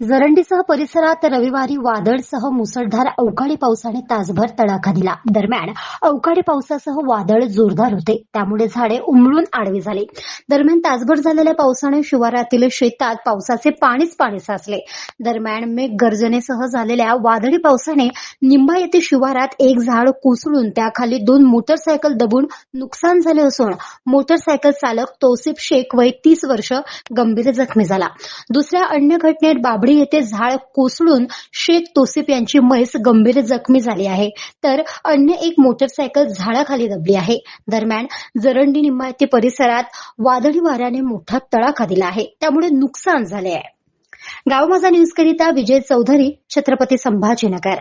जरंडीसह परिसरात रविवारी वादळसह मुसळधार अवकाळी पावसाने तासभर तडाखा दिला. दरम्यान अवकाळी पावसासह वादळ जोरदार होते. त्यामुळे झाडे उमळून आडवी झाली. दरम्यान तासभर झालेल्या पावसाने शिवारातील शेतात पावसाचे पाणीच पाणी साचले. दरम्यान मेघगर्जनेसह झालेल्या वादळी पावसाने निंबा येथे शिवारात एक झाड कोसळून त्याखाली दोन मोटरसायकल दबून नुकसान झाले असून मोटरसायकल चालक तौसिफ शेख वय तीस वर्ष गंभीर जखमी झाला. दुसऱ्या अन्य घटनेत बाबडी येथे झाड कोसळून शेख तोसिफ यांची म्हैस गंभीर जखमी झाली आहे. तर अन्य एक मोटरसायकल झाडाखाली दबली आहे. दरम्यान जरंडी निंबा येथे परिसरात वादळी वाऱ्याने मोठा तडाखा दिला आहे. त्यामुळे नुकसान झाले आहे. गाव माझा न्यूज करिता विजय चौधरी छत्रपती संभाजीनगर.